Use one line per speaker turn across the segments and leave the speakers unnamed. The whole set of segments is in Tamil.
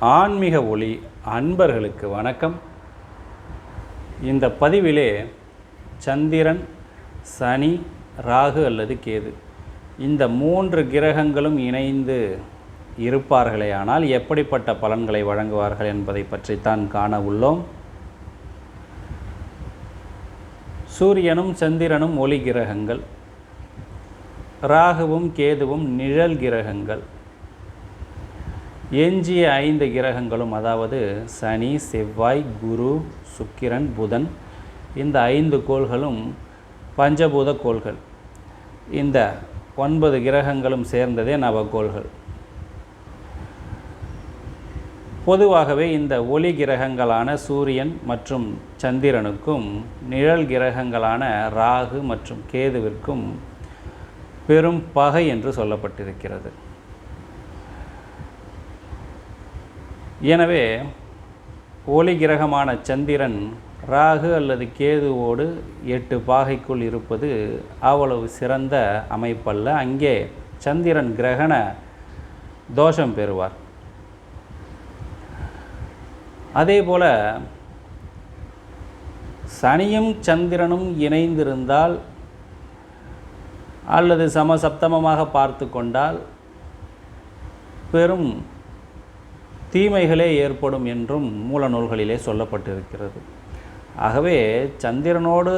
ஆன்மீக ஒளி அன்பர்களுக்கு வணக்கம். இந்த பதிவிலே சந்திரன் சனி ராகு அல்லது கேது இந்த மூன்று கிரகங்களும் இணைந்து இருப்பார்களேயானால் எப்படிப்பட்ட பலன்களை வழங்குவார்கள் என்பதை பற்றித்தான் காண உள்ளோம். சூரியனும் சந்திரனும் ஒளி கிரகங்கள் ராகுவும் கேதுவும் நிழல் கிரகங்கள் எஞ்சிய ஐந்து கிரகங்களும் அதாவது சனி செவ்வாய் குரு சுக்கிரன் புதன் இந்த ஐந்து கோள்களும் பஞ்சபூத கோள்கள். இந்த ஒன்பது கிரகங்களும் சேர்ந்ததே நவகோள்கள். பொதுவாகவே இந்த ஒளி கிரகங்களான சூரியன் மற்றும் சந்திரனுக்கும் நிழல் கிரகங்களான ராகு மற்றும் கேதுவிற்கும் பெரும் பகை என்று சொல்லப்பட்டிருக்கிறது. எனவே ஒளி கிரகமான சந்திரன் ராகு அல்லது கேதுவோடு எட்டு பாகைக்குள் இருப்பது அவ்வளவு சிறந்த அமைப்பல்ல. அங்கே சந்திரன் கிரகண தோஷம் பெறுவார். அதே போல் சனியும் சந்திரனும் இணைந்திருந்தால் அல்லது சமசப்தமமாக பார்த்து கொண்டால் பெரும் தீமைகளே ஏற்படும் என்றும் மூல நூல்களிலே சொல்லப்பட்டிருக்கிறது. ஆகவே சந்திரனோடு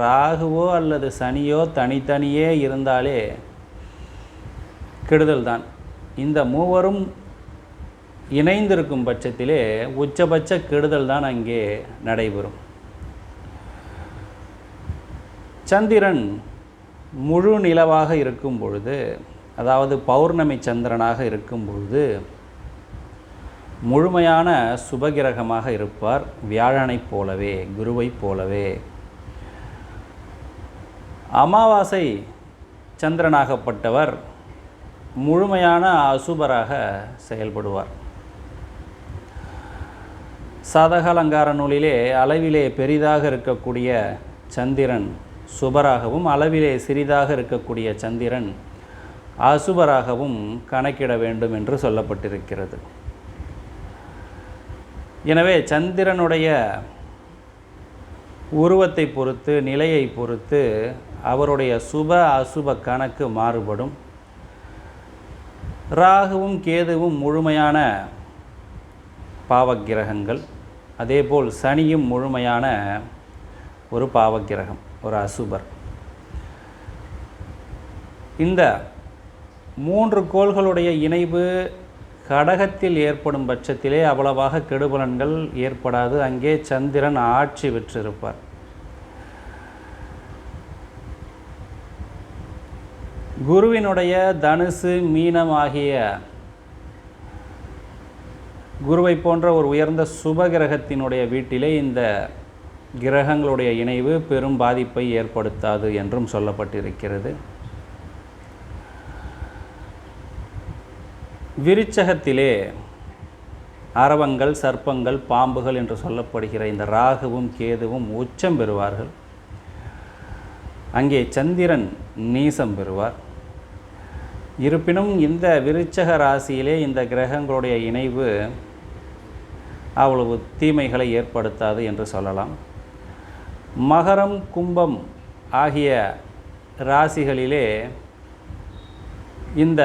ராகுவோ அல்லது சனியோ தனித்தனியே இருந்தாலே கெடுதல் தான். இந்த மூவரும் இணைந்திருக்கும் பட்சத்திலே உச்சபட்ச கெடுதல் தான் அங்கே நடைபெறும். சந்திரன் முழு நிலவாக இருக்கும் பொழுது அதாவது பௌர்ணமி சந்திரனாக இருக்கும் பொழுது முழுமையான சுபகிரகமாக இருப்பார் வியாழனைப் போலவே குருவைப் போலவே. அமாவாசை சந்திரனாகப்பட்டவர் முழுமையான அசுபராக செயல்படுவார். சதகலங்கார நூலிலே அளவிலே பெரிதாக இருக்கக்கூடிய சந்திரன் சுபராகவும் அளவிலே சிறிதாக இருக்கக்கூடிய சந்திரன் அசுபராகவும் கணக்கிட வேண்டும் என்று சொல்லப்பட்டிருக்கிறது. எனவே சந்திரனுடைய உருவத்தை பொறுத்து நிலையை பொறுத்து அவருடைய சுப அசுப கணக்கு மாறுபடும். ராகுவும் கேதுவும் முழுமையான பாவக்கிரகங்கள். அதேபோல் சனியும் முழுமையான ஒரு பாவக்கிரகம் ஒரு அசுபர். இந்த மூன்று கோள்களுடைய இணைவு கடகத்தில் ஏற்படும் பட்சத்திலே அவ்வளவாக கெடுபலன்கள் ஏற்படாது. அங்கே சந்திரன் ஆட்சி பெற்றிருப்பார். குருவினுடைய தனுசு மீனம் ஆகிய குருவை போன்ற ஒரு உயர்ந்த சுப கிரகத்தினுடைய வீட்டிலே இந்த கிரகங்களுடைய இணைவு பெரும் பாதிப்பை ஏற்படுத்தாது என்றும் சொல்லப்பட்டிருக்கிறது. விருச்சகத்திலே அரவங்கள் சர்ப்பங்கள் பாம்புகள் என்று சொல்லப்படுகிற இந்த ராகுவும் கேதுவும் உச்சம் பெறுவார்கள். அங்கே சந்திரன் நீசம் பெறுவார். இருப்பினும் இந்த விருச்சக ராசியிலே இந்த கிரகங்களுடைய இணைவு அவ்வளவு தீமைகளை ஏற்படுத்தாது என்று சொல்லலாம். மகரம் கும்பம் ஆகிய ராசிகளிலே இந்த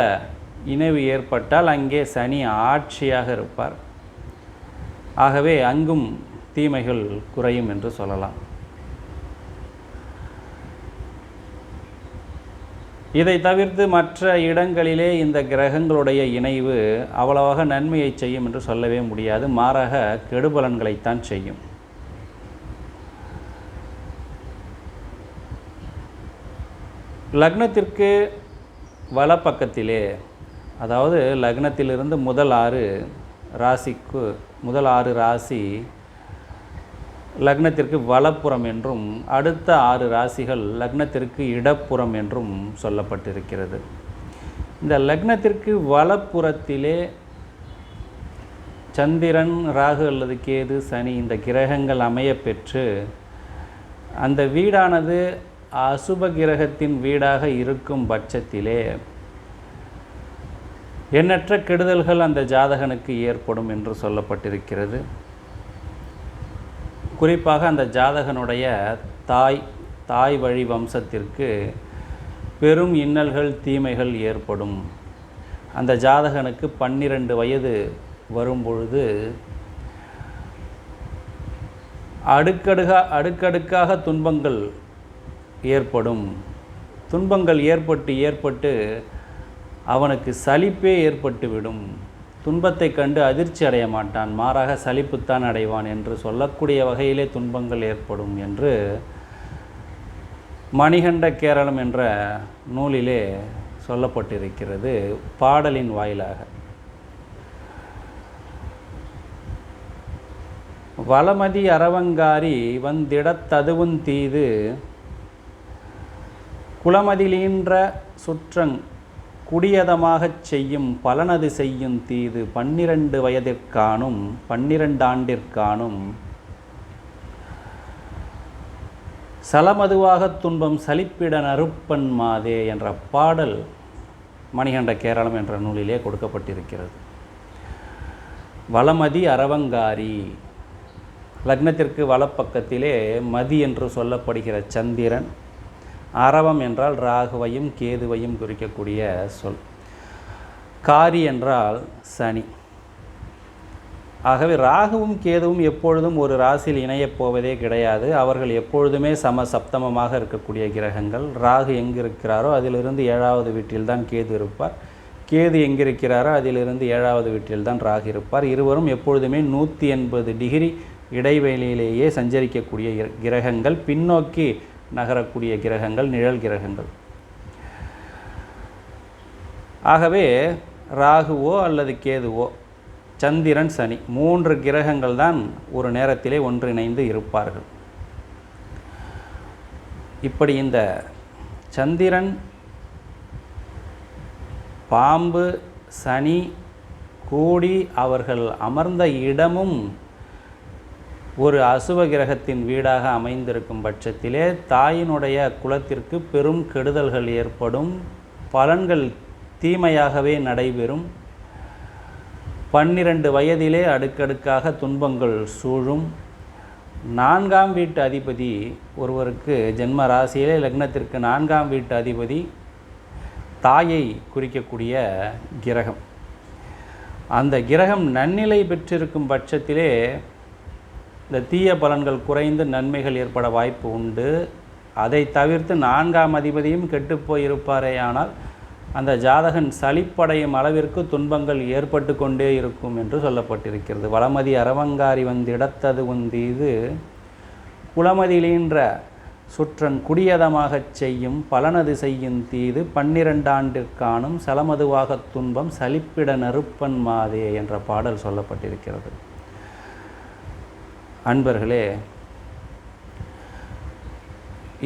இணைவு ஏற்பட்டால் அங்கே சனி ஆட்சியாக இருப்பார். ஆகவே அங்கும் தீமைகள் குறையும் என்று சொல்லலாம். இதை தவிர்த்து மற்ற இடங்களிலே இந்த கிரகங்களுடைய இணைவு அவ்வளவாக நன்மையை செய்யும் என்று சொல்லவே முடியாது. மாறாக கெடுபலன்களைத்தான் செய்யும். லக்னத்திற்கு வலப்பக்கத்திலே அதாவது லக்னத்திலிருந்து முதல் ஆறு ராசிக்கு முதல் ஆறு ராசி லக்னத்திற்கு வலப்புறம் என்றும் அடுத்த ஆறு ராசிகள் லக்னத்திற்கு இடப்புறம் என்றும் சொல்லப்பட்டிருக்கிறது. இந்த லக்னத்திற்கு வலப்புறத்திலே சந்திரன் ராகு அல்லது கேது சனி இந்த கிரகங்கள் அமைய பெற்று அந்த வீடானது அசுப கிரகத்தின் வீடாக இருக்கும் பட்சத்திலே எண்ணற்ற கெடுதல்கள் அந்த ஜாதகனுக்கு ஏற்படும் என்று சொல்லப்பட்டிருக்கிறது. குறிப்பாக அந்த ஜாதகனுடைய தாய் தாய் வழி வம்சத்திற்கு பெரும் இன்னல்கள் தீமைகள் ஏற்படும். அந்த ஜாதகனுக்கு பன்னிரண்டு வயது வரும்பொழுது அடுக்கடுகா அடுக்கடுக்காக துன்பங்கள் ஏற்படும். துன்பங்கள் ஏற்பட்டு ஏற்பட்டு அவனுக்கு சலிப்பே ஏற்பட்டுவிடும். துன்பத்தை கண்டு அதிர்ச்சி அடைய மாட்டான். மாறாக சலிப்புத்தான் அடைவான் என்று சொல்லக்கூடிய வகையிலே துன்பங்கள் ஏற்படும் என்று மணிகண்ட கேரளம் என்ற நூலிலே சொல்லப்பட்டிருக்கிறது பாடலின் வாயிலாக. வளமதி அரவங்காரி வந்திடத்ததுவும் தீது குளமதிலீன்ற சுற்றங் குடியதமாகச் செய்யும் பலனது செய்யும் தீது பன்னிரண்டு வயதிற்கானும் பன்னிரண்டாண்டிற்கானும் சலமதுவாக துன்பம் சலிப்பிட நறுப்பன் மாதே என்ற பாடல் மணிகண்ட கேரளம் என்ற நூலிலே கொடுக்கப்பட்டிருக்கிறது. வளமதி அரவங்காரி லக்னத்திற்கு வலப்பக்கத்திலே மதி என்று சொல்லப்படுகிற சந்திரன் அரவம் என்றால் ராகுவையும் கேதுவையும் குறிக்கக்கூடிய சொல். காரி என்றால் சனி. ஆகவே ராகுவும் கேதுவும் எப்பொழுதும் ஒரு ராசியில் இணையப் போவதே கிடையாது. அவர்கள் எப்பொழுதுமே சம சப்தமமாக இருக்கக்கூடிய கிரகங்கள். ராகு எங்கு இருக்கிறாரோ அதிலிருந்து ஏழாவது வீட்டில்தான் கேது இருப்பார். கேது எங்கிருக்கிறாரோ அதிலிருந்து ஏழாவது வீட்டில்தான் ராகு இருப்பார். இருவரும் எப்பொழுதுமே நூற்றி எண்பது டிகிரி இடைவெளியிலேயே சஞ்சரிக்கக்கூடிய கிரகங்கள். பின்னோக்கி நகரக்கூடிய கிரகங்கள் நிழல் கிரகங்கள். ஆகவே ராகுவோ அல்லது கேதுவோ சந்திரன் சனி மூன்று கிரகங்கள் தான் ஒரு நேரத்திலே ஒன்றிணைந்து இருப்பார்கள். இப்படி இந்த சந்திரன் பாம்பு சனி கூடி அவர்கள் அமர்ந்த இடமும் ஒரு அசுவ கிரகத்தின் வீடாக அமைந்திருக்கும் பட்சத்திலே தாயினுடைய குலத்திற்கு பெரும் கெடுதல்கள் ஏற்படும். பலன்கள் தீமையாகவே நடைபெறும். பன்னிரண்டு வயதிலே அடுக்கடுக்காக துன்பங்கள் சூழும். நான்காம் வீட்டு அதிபதி ஒருவருக்கு ஜென்ம ராசியிலே லக்னத்திற்கு நான்காம் வீட்டு அதிபதி தாயை குறிக்கக்கூடிய கிரகம். அந்த கிரகம் நன்னிலை பெற்றிருக்கும் பட்சத்திலே இந்த தீய பலன்கள் குறைந்து நன்மைகள் ஏற்பட வாய்ப்பு உண்டு. அதை தவிர்த்து நான்காம் அதிபதியும் கெட்டுப்போய் ஆனால் அந்த ஜாதகன் சளிப்படையும் அளவிற்கு துன்பங்கள் ஏற்பட்டு கொண்டே இருக்கும் என்று சொல்லப்பட்டிருக்கிறது. வளமதி அரவங்காரி வந்திடத்தது உந்தீது குளமதிலீன்ற சுற்றன் குடியதமாகச் செய்யும் பலனது செய்யும் தீது பன்னிரண்டாண்டிற்கானும் சலமதுவாகத் துன்பம் சலிப்பிட நறுப்பன் மாதே என்ற பாடல் சொல்லப்பட்டிருக்கிறது. அன்பர்களே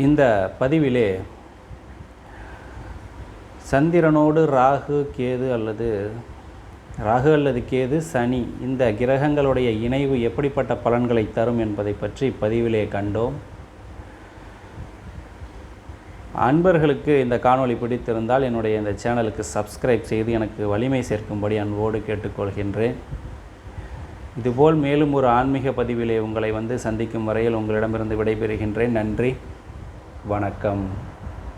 இந்த பதிவிலே சந்திரனோடு ராகு கேது அல்லது ராகு அல்லது கேது சனி இந்த கிரகங்களுடைய இணைவு எப்படிப்பட்ட பலன்களை தரும் என்பதை பற்றி பதிவிலே கண்டோம். அன்பர்களுக்கு இந்த காணொளி பிடித்திருந்தால் என்னுடைய இந்த சேனலுக்கு சப்ஸ்கிரைப் செய்து எனக்கு வலிமை சேர்க்கும்படி அன்போடு கேட்டுக்கொள்கின்றேன். இதுபோல் மேலும் ஒரு ஆன்மீக பதிவிலே உங்களை வந்து சந்திக்கும் வரையில் உங்களிடமிருந்து விடைபெறுகின்றேன். நன்றி. வணக்கம்.